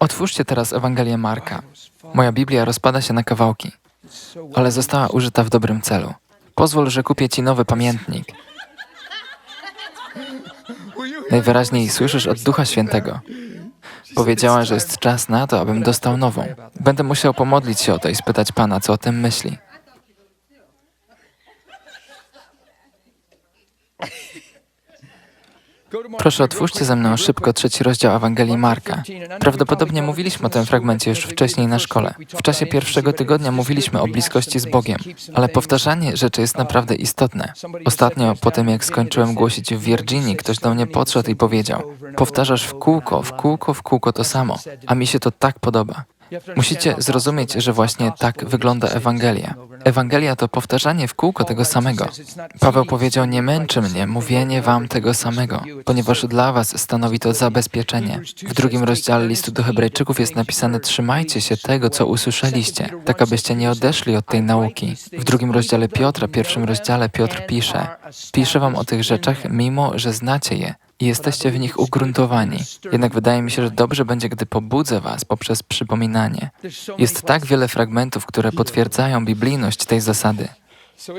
Otwórzcie teraz Ewangelię Marka. Moja Biblia rozpada się na kawałki, ale została użyta w dobrym celu. Pozwól, że kupię ci nowy pamiętnik. Najwyraźniej słyszysz od Ducha Świętego. Powiedziała, że jest czas na to, abym dostał nową. Będę musiał pomodlić się o to i spytać Pana, co o tym myśli. Proszę otwórzcie ze mną szybko trzeci rozdział Ewangelii Marka. Prawdopodobnie mówiliśmy o tym fragmencie już wcześniej na szkole. W czasie pierwszego tygodnia mówiliśmy o bliskości z Bogiem, ale powtarzanie rzeczy jest naprawdę istotne. Ostatnio, po tym jak skończyłem głosić w Virginii, ktoś do mnie podszedł i powiedział: Powtarzasz w kółko, w kółko, w kółko to samo, a mi się to tak podoba. Musicie zrozumieć, że właśnie tak wygląda Ewangelia. Ewangelia to powtarzanie w kółko tego samego. Paweł powiedział: Nie męczy mnie mówienie wam tego samego, ponieważ dla was stanowi to zabezpieczenie. W drugim rozdziale listu do Hebrajczyków jest napisane: Trzymajcie się tego, co usłyszeliście, tak abyście nie odeszli od tej nauki. W drugim rozdziale Piotra, pierwszym rozdziale Piotr pisze: Piszę wam o tych rzeczach, mimo że znacie je i jesteście w nich ugruntowani. Jednak wydaje mi się, że dobrze będzie, gdy pobudzę Was poprzez przypominanie. Jest tak wiele fragmentów, które potwierdzają biblijność tej zasady.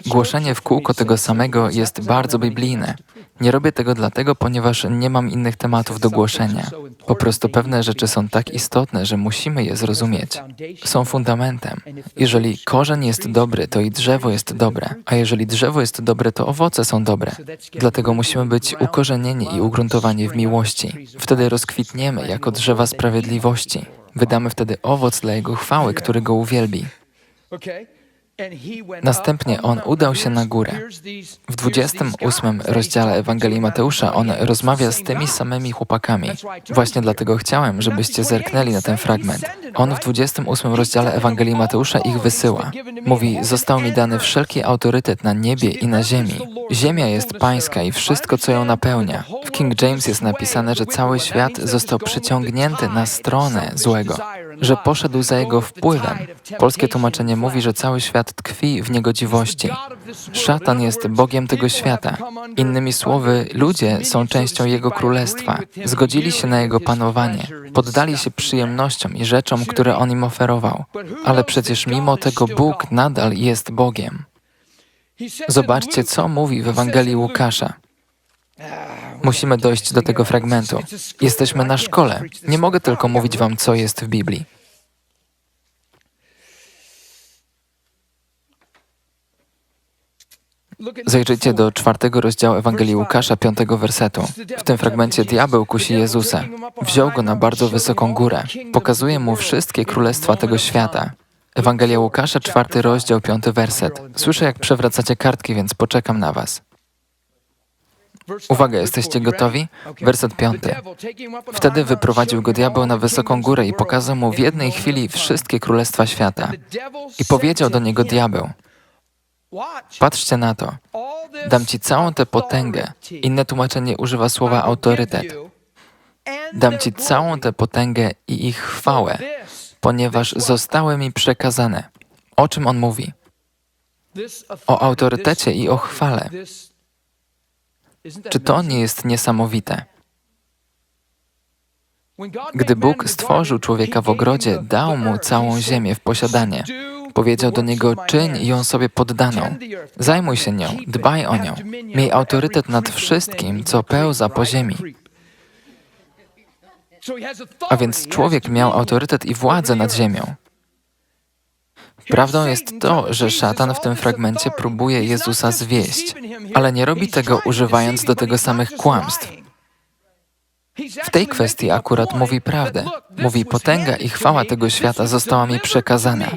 Głoszenie w kółko tego samego jest bardzo biblijne. Nie robię tego dlatego, ponieważ nie mam innych tematów do głoszenia. Po prostu pewne rzeczy są tak istotne, że musimy je zrozumieć. Są fundamentem. Jeżeli korzeń jest dobry, to i drzewo jest dobre, a jeżeli drzewo jest dobre, to owoce są dobre. Dlatego musimy być ukorzenieni i ugruntowani w miłości. Wtedy rozkwitniemy jako drzewa sprawiedliwości. Wydamy wtedy owoc dla Jego chwały, który Go uwielbi. Następnie on udał się na górę. W 28 rozdziale Ewangelii Mateusza on rozmawia z tymi samymi chłopakami. Właśnie dlatego chciałem, żebyście zerknęli na ten fragment. On w 28 rozdziale Ewangelii Mateusza ich wysyła. Mówi: Został mi dany wszelki autorytet na niebie i na ziemi. Ziemia jest pańska i wszystko, co ją napełnia. W King James jest napisane, że cały świat został przyciągnięty na stronę złego, że poszedł za jego wpływem. Polskie tłumaczenie mówi, że cały świat tkwi w niegodziwości. Szatan jest Bogiem tego świata. Innymi słowy, ludzie są częścią Jego królestwa. Zgodzili się na Jego panowanie. Poddali się przyjemnościom i rzeczom, które On im oferował. Ale przecież mimo tego Bóg nadal jest Bogiem. Zobaczcie, co mówi w Ewangelii Łukasza. Musimy dojść do tego fragmentu. Jesteśmy na szkole. Nie mogę tylko mówić Wam, co jest w Biblii. Zajrzyjcie do czwartego rozdziału Ewangelii Łukasza, piątego wersetu. W tym fragmencie diabeł kusi Jezusa. Wziął go na bardzo wysoką górę. Pokazuje mu wszystkie królestwa tego świata. Ewangelia Łukasza, czwarty rozdział, piąty werset. Słyszę, jak przewracacie kartki, więc poczekam na was. Uwaga, jesteście gotowi? Werset piąty. Wtedy wyprowadził go diabeł na wysoką górę i pokazał mu w jednej chwili wszystkie królestwa świata. I powiedział do niego diabeł, patrzcie na to, dam ci całą tę potęgę. Inne tłumaczenie używa słowa autorytet. Dam ci całą tę potęgę i ich chwałę, ponieważ zostały mi przekazane. O czym on mówi? O autorytecie i o chwale. Czy to nie jest niesamowite? Gdy Bóg stworzył człowieka w ogrodzie, dał mu całą ziemię w posiadanie. Powiedział do niego: czyń ją sobie poddaną. Zajmuj się nią, dbaj o nią. Miej autorytet nad wszystkim, co pełza po ziemi. A więc człowiek miał autorytet i władzę nad ziemią. Prawdą jest to, że szatan w tym fragmencie próbuje Jezusa zwieść, ale nie robi tego używając do tego samych kłamstw. W tej kwestii akurat mówi prawdę. Mówi, potęga i chwała tego świata została mi przekazana.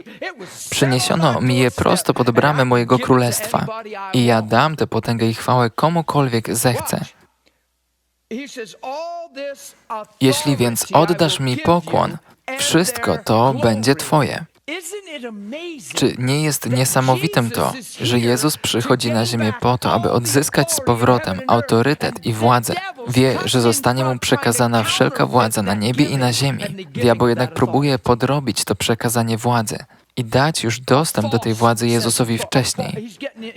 Przyniesiono mi je prosto pod bramę mojego królestwa i ja dam tę potęgę i chwałę komukolwiek zechce. Jeśli więc oddasz mi pokłon, wszystko to będzie Twoje. Czy nie jest niesamowitym to, że Jezus przychodzi na ziemię po to, aby odzyskać z powrotem autorytet i władzę? Wie, że zostanie mu przekazana wszelka władza na niebie i na ziemi. Diabeł jednak próbuje podrobić to przekazanie władzy. i dać już dostęp do tej władzy Jezusowi wcześniej.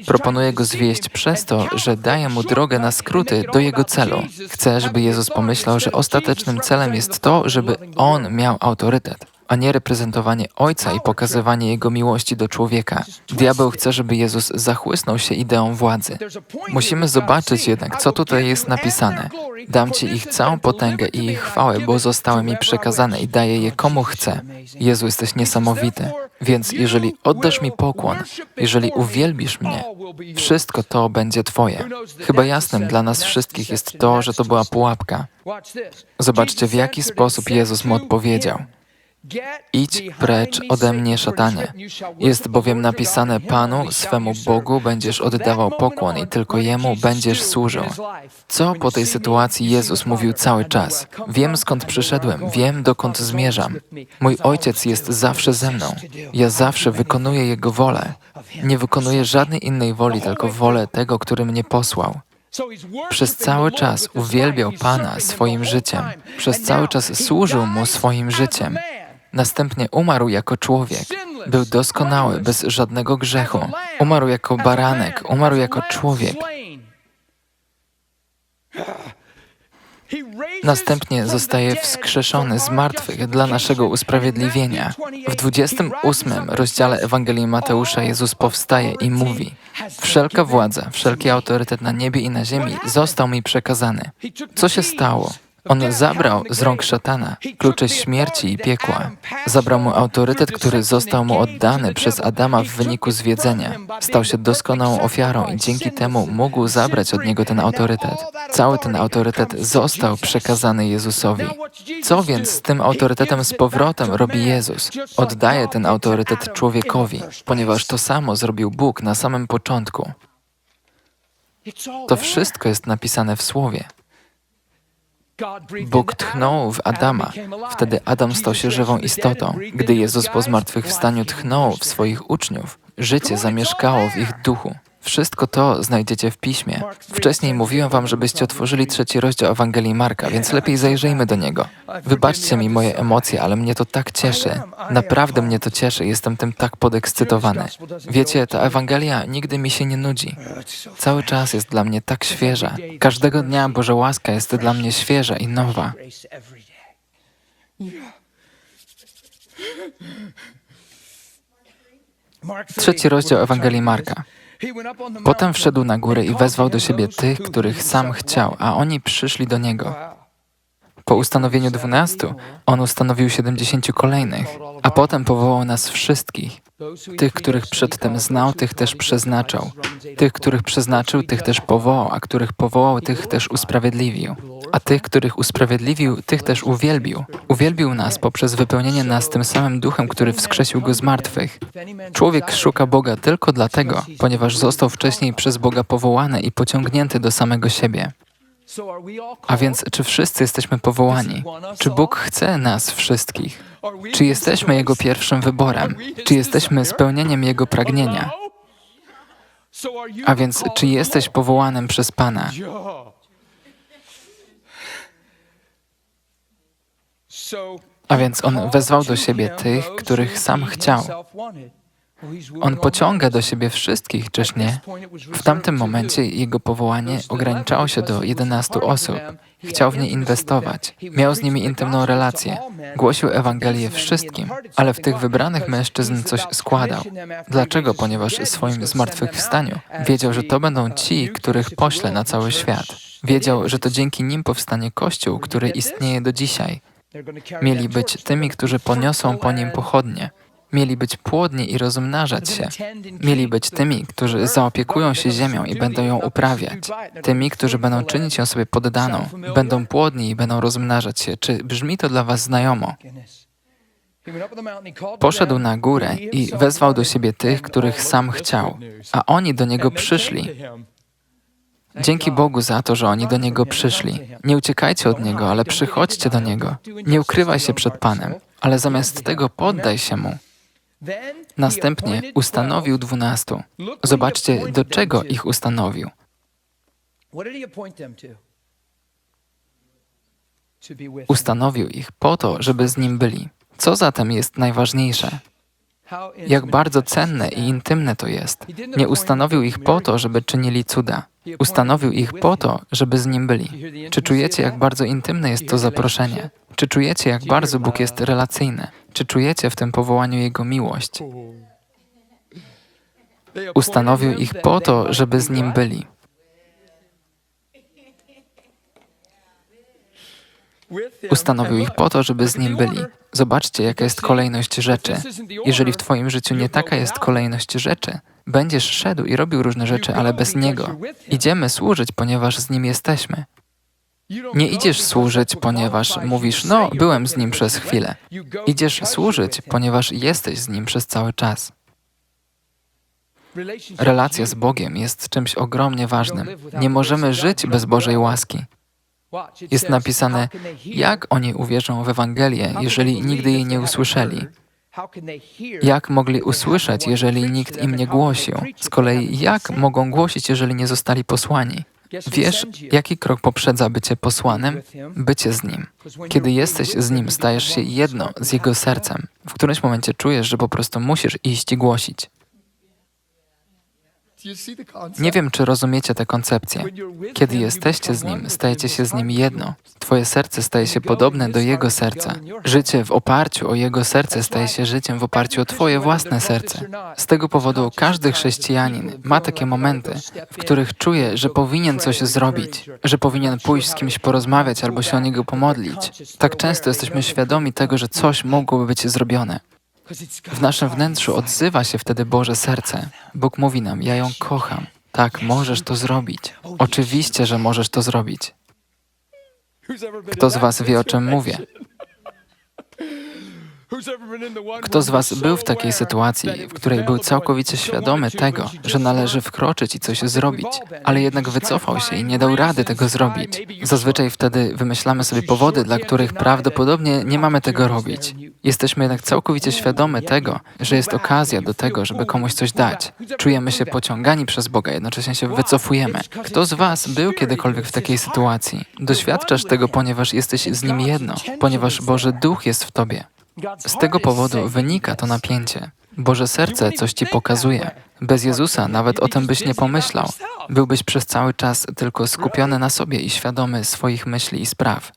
Proponuje go zwieść przez to, że daje mu drogę na skróty do jego celu. Chce, żeby Jezus pomyślał, że ostatecznym celem jest to, żeby on miał autorytet a nie reprezentowanie Ojca i pokazywanie Jego miłości do człowieka. Diabeł chce, żeby Jezus zachłysnął się ideą władzy. Musimy zobaczyć jednak, co tutaj jest napisane. Dam Ci ich całą potęgę i ich chwałę, bo zostały mi przekazane i daję je komu chcę. Jezu, jesteś niesamowity. Więc jeżeli oddasz mi pokłon, jeżeli uwielbisz mnie, wszystko to będzie Twoje. Chyba jasnym dla nas wszystkich jest to, że to była pułapka. Zobaczcie, w jaki sposób Jezus mu odpowiedział. Idź precz ode mnie, szatanie. Jest bowiem napisane Panu, swemu Bogu będziesz oddawał pokłon i tylko Jemu będziesz służył. Co po tej sytuacji Jezus mówił cały czas? Wiem skąd przyszedłem, wiem dokąd zmierzam. Mój Ojciec jest zawsze ze mną. Ja zawsze wykonuję Jego wolę. Nie wykonuję żadnej innej woli, tylko wolę tego, który mnie posłał. Przez cały czas uwielbiał Pana swoim życiem. Przez cały czas służył Mu swoim życiem. Następnie umarł jako człowiek. Był doskonały, bez żadnego grzechu. Umarł jako baranek, umarł jako człowiek. Następnie zostaje wskrzeszony z martwych dla naszego usprawiedliwienia. W 28 rozdziale Ewangelii Mateusza Jezus powstaje i mówi: Wszelka władza, wszelki autorytet na niebie i na ziemi został mi przekazany. Co się stało? On zabrał z rąk szatana klucze śmierci i piekła. Zabrał mu autorytet, który został mu oddany przez Adama w wyniku zwiedzenia. Stał się doskonałą ofiarą i dzięki temu mógł zabrać od niego ten autorytet. Cały ten autorytet został przekazany Jezusowi. Co więc z tym autorytetem z powrotem robi Jezus? Oddaje ten autorytet człowiekowi, ponieważ to samo zrobił Bóg na samym początku. To wszystko jest napisane w Słowie. Bóg tchnął w Adama. Wtedy Adam stał się żywą istotą. Gdy Jezus po zmartwychwstaniu tchnął w swoich uczniów, życie zamieszkało w ich duchu. Wszystko to znajdziecie w piśmie. Wcześniej mówiłem wam, żebyście otworzyli trzeci rozdział Ewangelii Marka, więc lepiej zajrzyjmy do niego. Wybaczcie mi moje emocje, ale mnie to tak cieszy. Naprawdę mnie to cieszy, jestem tym tak podekscytowany. Wiecie, ta Ewangelia nigdy mi się nie nudzi. Cały czas jest dla mnie tak świeża. Każdego dnia Boża łaska jest dla mnie świeża i nowa. Trzeci rozdział Ewangelii Marka. Potem wszedł na górę i wezwał do siebie tych, których sam chciał, a oni przyszli do niego. Po ustanowieniu dwunastu, on ustanowił siedemdziesięciu kolejnych, a potem powołał nas wszystkich. Tych, których przedtem znał, tych też przeznaczał. Tych, których przeznaczył, tych też powołał, a których powołał, tych też usprawiedliwił. A tych, których usprawiedliwił, tych też uwielbił. Uwielbił nas poprzez wypełnienie nas tym samym duchem, który wskrzesił go z martwych. Człowiek szuka Boga tylko dlatego, ponieważ został wcześniej przez Boga powołany i pociągnięty do samego siebie. A więc, czy wszyscy jesteśmy powołani? Czy Bóg chce nas wszystkich? Czy jesteśmy Jego pierwszym wyborem? Czy jesteśmy spełnieniem Jego pragnienia? A więc, czy jesteś powołanym przez Pana? A więc On wezwał do siebie tych, których sam chciał. On pociąga do siebie wszystkich, czyż nie? W tamtym momencie jego powołanie ograniczało się do 11 osób. Chciał w nie inwestować. Miał z nimi intymną relację. Głosił Ewangelię wszystkim, ale w tych wybranych mężczyzn coś składał. Dlaczego? Ponieważ swoim zmartwychwstaniu wiedział, że to będą ci, których pośle na cały świat. Wiedział, że to dzięki nim powstanie Kościół, który istnieje do dzisiaj. Mieli być tymi, którzy poniosą po nim pochodnie. Mieli być płodni i rozmnażać się. Mieli być tymi, którzy zaopiekują się ziemią i będą ją uprawiać. Tymi, którzy będą czynić ją sobie poddaną. Będą płodni i będą rozmnażać się. Czy brzmi to dla Was znajomo? Poszedł na górę i wezwał do siebie tych, których sam chciał, a oni do niego przyszli. Dzięki Bogu za to, że oni do Niego przyszli. Nie uciekajcie od Niego, ale przychodźcie do Niego. Nie ukrywaj się przed Panem, ale zamiast tego poddaj się Mu. Następnie ustanowił dwunastu. Zobaczcie, do czego ich ustanowił. Ustanowił ich po to, żeby z nim byli. Co zatem jest najważniejsze? Jak bardzo cenne i intymne to jest. Nie ustanowił ich po to, żeby czynili cuda. Ustanowił ich po to, żeby z Nim byli. Czy czujecie, jak bardzo intymne jest to zaproszenie? Czy czujecie, jak bardzo Bóg jest relacyjny? Czy czujecie w tym powołaniu Jego miłość? Ustanowił ich po to, żeby z Nim byli. Ustanowił ich po to, żeby z Nim byli. Zobaczcie, jaka jest kolejność rzeczy. Jeżeli w Twoim życiu nie taka jest kolejność rzeczy, będziesz szedł i robił różne rzeczy, ale bez Niego. Idziemy służyć, ponieważ z Nim jesteśmy. Nie idziesz służyć, ponieważ mówisz, no, byłem z Nim przez chwilę. Idziesz służyć, ponieważ jesteś z Nim przez cały czas. Relacja z Bogiem jest czymś ogromnie ważnym. Nie możemy żyć bez Bożej łaski. Jest napisane, jak oni uwierzą w Ewangelię, jeżeli nigdy jej nie usłyszeli? Jak mogli usłyszeć, jeżeli nikt im nie głosił? Z kolei, jak mogą głosić, jeżeli nie zostali posłani? Wiesz, jaki krok poprzedza bycie posłanym? Bycie z Nim. Kiedy jesteś z Nim, stajesz się jedno z Jego sercem. W którymś momencie czujesz, że po prostu musisz iść i głosić. Nie wiem, czy rozumiecie tę koncepcję. Kiedy jesteście z Nim, stajecie się z Nim jedno. Twoje serce staje się podobne do Jego serca. Życie w oparciu o Jego serce staje się życiem w oparciu o Twoje własne serce. Z tego powodu każdy chrześcijanin ma takie momenty, w których czuje, że powinien coś zrobić, że powinien pójść z kimś porozmawiać albo się o niego pomodlić. Tak często jesteśmy świadomi tego, że coś mogłoby być zrobione. W naszym wnętrzu odzywa się wtedy Boże serce. Bóg mówi nam: Ja ją kocham. Tak, możesz to zrobić. Oczywiście, że możesz to zrobić. Kto z Was wie, o czym mówię? Kto z Was był w takiej sytuacji, w której był całkowicie świadomy tego, że należy wkroczyć i coś zrobić, ale jednak wycofał się i nie dał rady tego zrobić? Zazwyczaj wtedy wymyślamy sobie powody, dla których prawdopodobnie nie mamy tego robić. Jesteśmy jednak całkowicie świadomi tego, że jest okazja do tego, żeby komuś coś dać. Czujemy się pociągani przez Boga, jednocześnie się wycofujemy. Kto z Was był kiedykolwiek w takiej sytuacji? Doświadczasz tego, ponieważ jesteś z Nim jedno, ponieważ Boży Duch jest w Tobie. Z tego powodu wynika to napięcie. Boże serce coś ci pokazuje. Bez Jezusa nawet o tym byś nie pomyślał. Byłbyś przez cały czas tylko skupiony na sobie i świadomy swoich myśli i spraw.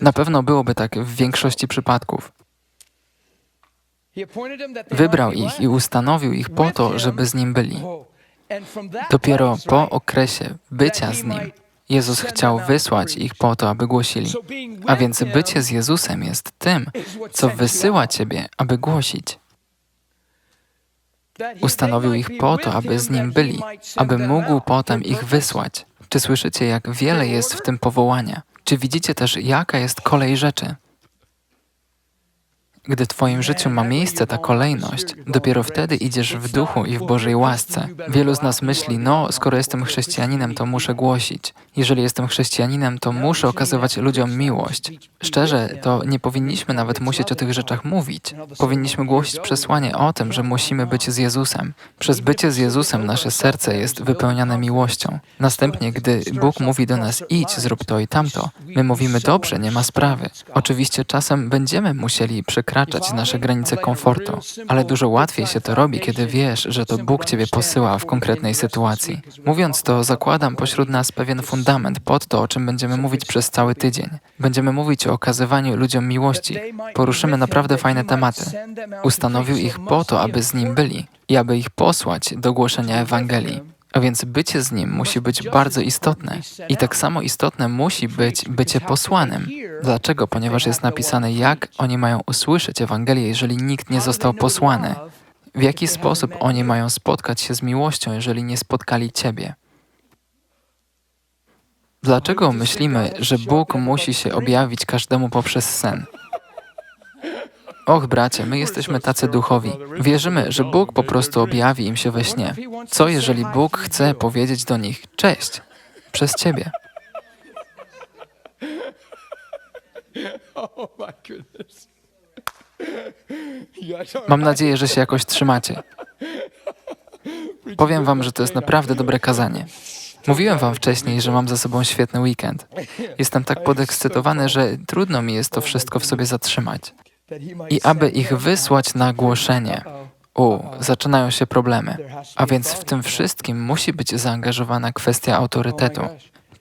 Na pewno byłoby tak w większości przypadków. Wybrał ich i ustanowił ich po to, żeby z Nim byli. Dopiero po okresie bycia z Nim Jezus chciał wysłać ich po to, aby głosili. A więc bycie z Jezusem jest tym, co wysyła Ciebie, aby głosić. Ustanowił ich po to, aby z Nim byli, aby mógł potem ich wysłać. Czy słyszycie, jak wiele jest w tym powołania? Czy widzicie też, jaka jest kolej rzeczy? Gdy w Twoim życiu ma miejsce ta kolejność, dopiero wtedy idziesz w duchu i w Bożej łasce. Wielu z nas myśli, no, skoro jestem chrześcijaninem, to muszę głosić. Jeżeli jestem chrześcijaninem, to muszę okazywać ludziom miłość. Szczerze, to nie powinniśmy nawet musieć o tych rzeczach mówić. Powinniśmy głosić przesłanie o tym, że musimy być z Jezusem. Przez bycie z Jezusem nasze serce jest wypełnione miłością. Następnie, gdy Bóg mówi do nas, idź, zrób to i tamto, my mówimy, dobrze, nie ma sprawy. Oczywiście czasem będziemy musieli przekraczać przekraczać nasze granice komfortu, ale dużo łatwiej się to robi, kiedy wiesz, że to Bóg Ciebie posyła w konkretnej sytuacji. Mówiąc to, zakładam pośród nas pewien fundament pod to, o czym będziemy mówić przez cały tydzień. Będziemy mówić o okazywaniu ludziom miłości. Poruszymy naprawdę fajne tematy. Ustanowił ich po to, aby z Nim byli i aby ich posłać do głoszenia Ewangelii. A więc bycie z Nim musi być bardzo istotne. I tak samo istotne musi być bycie posłanym. Dlaczego? Ponieważ jest napisane, jak oni mają usłyszeć Ewangelię, jeżeli nikt nie został posłany. W jaki sposób oni mają spotkać się z miłością, jeżeli nie spotkali Ciebie? Dlaczego myślimy, że Bóg musi się objawić każdemu poprzez sen? Och, bracie, my jesteśmy tacy duchowi. Wierzymy, że Bóg po prostu objawi im się we śnie. Co jeżeli Bóg chce powiedzieć do nich cześć przez ciebie? Mam nadzieję, że się jakoś trzymacie. Powiem wam, że to jest naprawdę dobre kazanie. Mówiłem wam wcześniej, że mam za sobą świetny weekend. Jestem tak podekscytowany, że trudno mi jest to wszystko w sobie zatrzymać. i aby ich wysłać na głoszenie. U, zaczynają się problemy. A więc w tym wszystkim musi być zaangażowana kwestia autorytetu.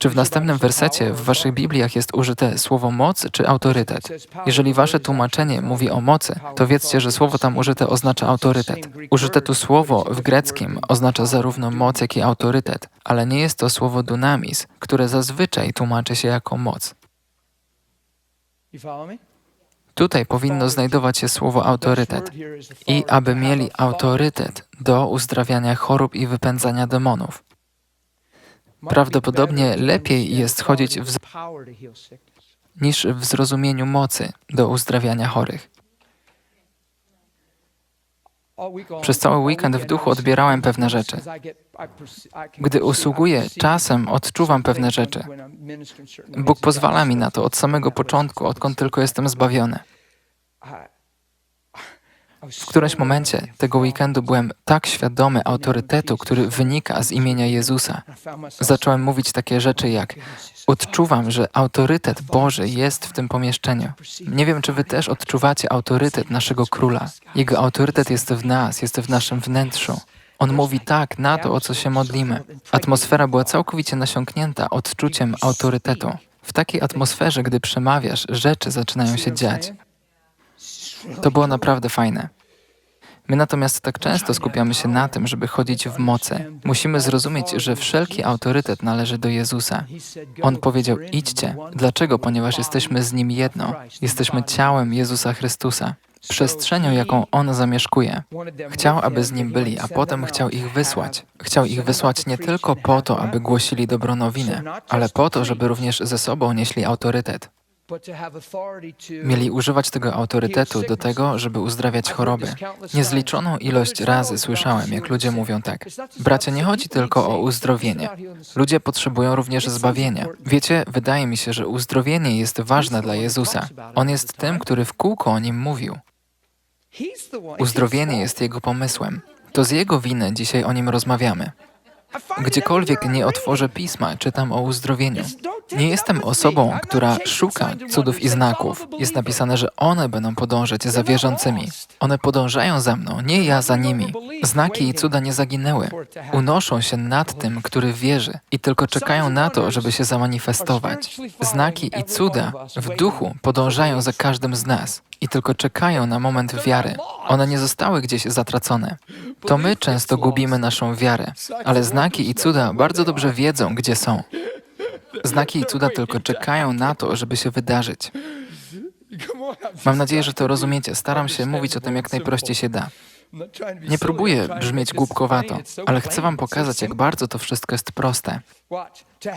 Czy w następnym wersecie w waszych Bibliach jest użyte słowo moc czy autorytet? Jeżeli wasze tłumaczenie mówi o mocy, to wiedzcie, że słowo tam użyte oznacza autorytet. Użyte tu słowo w greckim oznacza zarówno moc, jak i autorytet, ale nie jest to słowo dunamis, które zazwyczaj tłumaczy się jako moc. Tutaj powinno znajdować się słowo autorytet. I aby mieli autorytet do uzdrawiania chorób i wypędzania demonów. Prawdopodobnie lepiej jest chodzić w, niż w zrozumieniu mocy do uzdrawiania chorych. Przez cały weekend w duchu odbierałem pewne rzeczy. Gdy usługuję, czasem odczuwam pewne rzeczy. Bóg pozwala mi na to od samego początku, odkąd tylko jestem zbawiony. W którymś momencie tego weekendu byłem tak świadomy autorytetu, który wynika z imienia Jezusa. Zacząłem mówić takie rzeczy jak: Odczuwam, że autorytet Boży jest w tym pomieszczeniu. Nie wiem, czy Wy też odczuwacie autorytet naszego króla. Jego autorytet jest w nas, jest w naszym wnętrzu. On mówi tak na to, o co się modlimy. Atmosfera była całkowicie nasiąknięta odczuciem autorytetu. W takiej atmosferze, gdy przemawiasz, rzeczy zaczynają się dziać. To było naprawdę fajne. My natomiast tak często skupiamy się na tym, żeby chodzić w mocy. Musimy zrozumieć, że wszelki autorytet należy do Jezusa. On powiedział: idźcie. Dlaczego? Ponieważ jesteśmy z Nim jedno. Jesteśmy ciałem Jezusa Chrystusa. Przestrzenią, jaką On zamieszkuje. Chciał, aby z Nim byli, a potem chciał ich wysłać. Chciał ich wysłać nie tylko po to, aby głosili dobrą nowinę, ale po to, żeby również ze sobą nieśli autorytet. Mieli używać tego autorytetu do tego, żeby uzdrawiać choroby. Niezliczoną ilość razy słyszałem, jak ludzie mówią tak. Bracie, nie chodzi tylko o uzdrowienie. Ludzie potrzebują również zbawienia. Wiecie, wydaje mi się, że uzdrowienie jest ważne dla Jezusa. On jest tym, który w kółko o nim mówił. Uzdrowienie jest Jego pomysłem. To z Jego winy dzisiaj o nim rozmawiamy. Gdziekolwiek nie otworzę pisma, czytam o uzdrowieniu. Nie jestem osobą, która szuka cudów i znaków. Jest napisane, że one będą podążać za wierzącymi. One podążają za mną, nie ja za nimi. Znaki i cuda nie zaginęły. Unoszą się nad tym, który wierzy i tylko czekają na to, żeby się zamanifestować. Znaki i cuda w duchu podążają za każdym z nas i tylko czekają na moment wiary. One nie zostały gdzieś zatracone. To my często gubimy naszą wiarę, ale znaki i cuda bardzo dobrze wiedzą, gdzie są. Znaki i cuda tylko czekają na to, żeby się wydarzyć. Mam nadzieję, że to rozumiecie. Staram się mówić o tym jak najprościej się da. Nie próbuję brzmieć głupkowato, ale chcę Wam pokazać, jak bardzo to wszystko jest proste.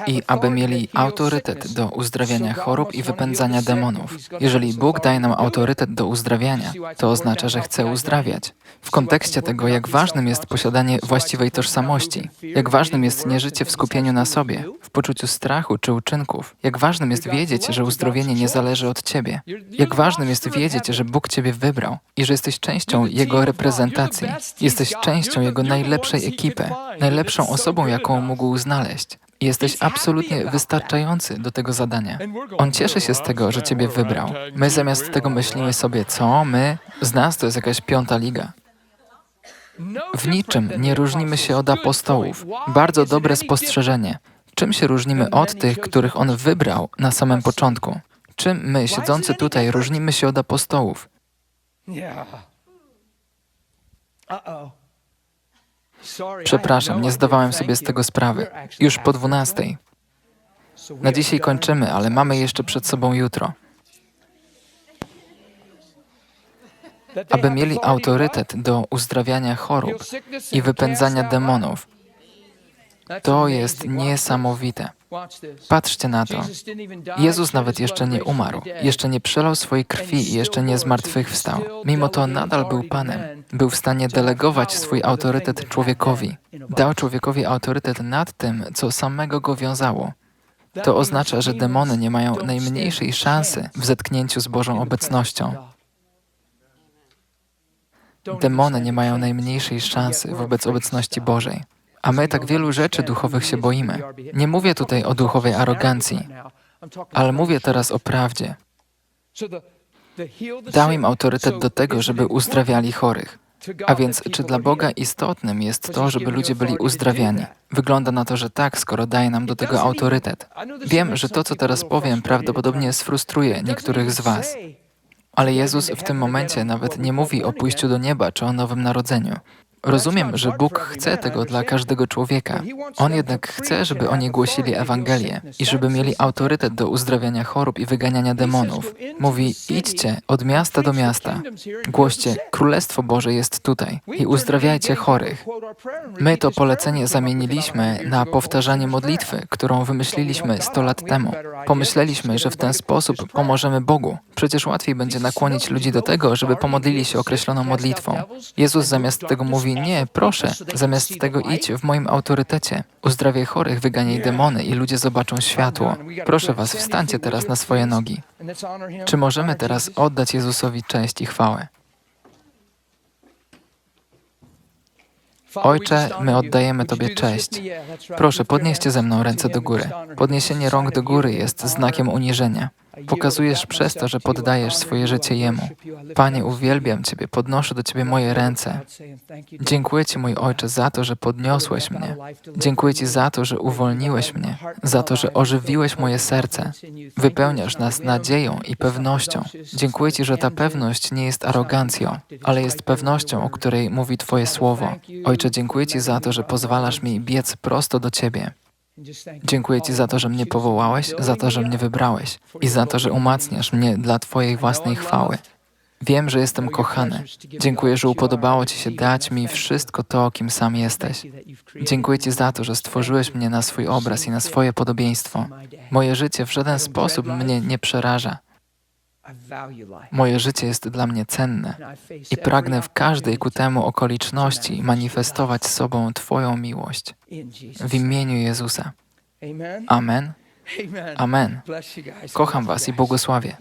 I aby mieli autorytet do uzdrawiania chorób i wypędzania demonów. Jeżeli Bóg daje nam autorytet do uzdrawiania, to oznacza, że chce uzdrawiać. W kontekście tego, jak ważnym jest posiadanie właściwej tożsamości, jak ważnym jest nie życie w skupieniu na sobie, w poczuciu strachu czy uczynków, jak ważnym jest wiedzieć, że uzdrowienie nie zależy od Ciebie, jak ważnym jest wiedzieć, że Bóg Ciebie wybrał i że jesteś częścią Jego reprezentacji, jesteś częścią Jego najlepszej ekipy, najlepszą osobą, jaką mógł znaleźć. Jesteś absolutnie wystarczający do tego zadania. On cieszy się z tego, że Ciebie wybrał. My zamiast tego myślimy sobie, co my? Z nas to jest jakaś piąta liga. W niczym nie różnimy się od apostołów. Bardzo dobre spostrzeżenie. Czym się różnimy od tych, których On wybrał na samym początku? Czym my, siedzący tutaj, różnimy się od apostołów? Przepraszam, nie zdawałem sobie z tego sprawy. Już po dwunastej. Na dzisiaj kończymy, ale mamy jeszcze przed sobą jutro. Aby mieli autorytet do uzdrawiania chorób i wypędzania demonów. To jest niesamowite. Patrzcie na to. Jezus nawet jeszcze nie umarł, jeszcze nie przelał swojej krwi i jeszcze nie zmartwychwstał. Mimo to nadal był Panem. Był w stanie delegować swój autorytet człowiekowi. Dał człowiekowi autorytet nad tym, co samego go wiązało. To oznacza, że demony nie mają najmniejszej szansy w zetknięciu z Bożą obecnością. Demony nie mają najmniejszej szansy wobec obecności Bożej. A my tak wielu rzeczy duchowych się boimy. Nie mówię tutaj o duchowej arogancji, ale mówię teraz o prawdzie. Dał im autorytet do tego, żeby uzdrawiali chorych. A więc, czy dla Boga istotnym jest to, żeby ludzie byli uzdrawiani? Wygląda na to, że tak, skoro daje nam do tego autorytet. Wiem, że to, co teraz powiem, prawdopodobnie sfrustruje niektórych z Was. Ale Jezus w tym momencie nawet nie mówi o pójściu do nieba czy o nowym narodzeniu. Rozumiem, że Bóg chce tego dla każdego człowieka. On jednak chce, żeby oni głosili Ewangelię i żeby mieli autorytet do uzdrawiania chorób i wyganiania demonów. Mówi: idźcie od miasta do miasta, głoście: Królestwo Boże jest tutaj i uzdrawiajcie chorych. My to polecenie zamieniliśmy na powtarzanie modlitwy, którą wymyśliliśmy 100 lat temu. Pomyśleliśmy, że w ten sposób pomożemy Bogu. Przecież łatwiej będzie nakłonić ludzi do tego, żeby pomodlili się określoną modlitwą. Jezus zamiast tego Nie, proszę, zamiast tego idź w moim autorytecie. Uzdrawiaj chorych, wyganiaj demony i ludzie zobaczą światło. Proszę Was, wstańcie teraz na swoje nogi. Czy możemy teraz oddać Jezusowi cześć i chwałę? Ojcze, my oddajemy Tobie cześć. Proszę, podnieście ze mną ręce do góry. Podniesienie rąk do góry jest znakiem uniżenia. Pokazujesz przez to, że poddajesz swoje życie Jemu. Panie, uwielbiam Ciebie, podnoszę do Ciebie moje ręce. Dziękuję Ci, mój Ojcze, za to, że podniosłeś mnie. Dziękuję Ci za to, że uwolniłeś mnie, za to, że ożywiłeś moje serce. Wypełniasz nas nadzieją i pewnością. Dziękuję Ci, że ta pewność nie jest arogancją, ale jest pewnością, o której mówi Twoje słowo. Ojcze, dziękuję Ci za to, że pozwalasz mi biec prosto do Ciebie. Dziękuję Ci za to, że mnie powołałeś, za to, że mnie wybrałeś i za to, że umacniasz mnie dla Twojej własnej chwały. Wiem, że jestem kochany. Dziękuję, że upodobało Ci się dać mi wszystko to, kim sam jesteś. Dziękuję Ci za to, że stworzyłeś mnie na swój obraz i na swoje podobieństwo. Moje życie w żaden sposób mnie nie przeraża. Moje życie jest dla mnie cenne i pragnę w każdej ku temu okoliczności manifestować sobą Twoją miłość. W imieniu Jezusa. Amen. Amen. Kocham Was i błogosławię.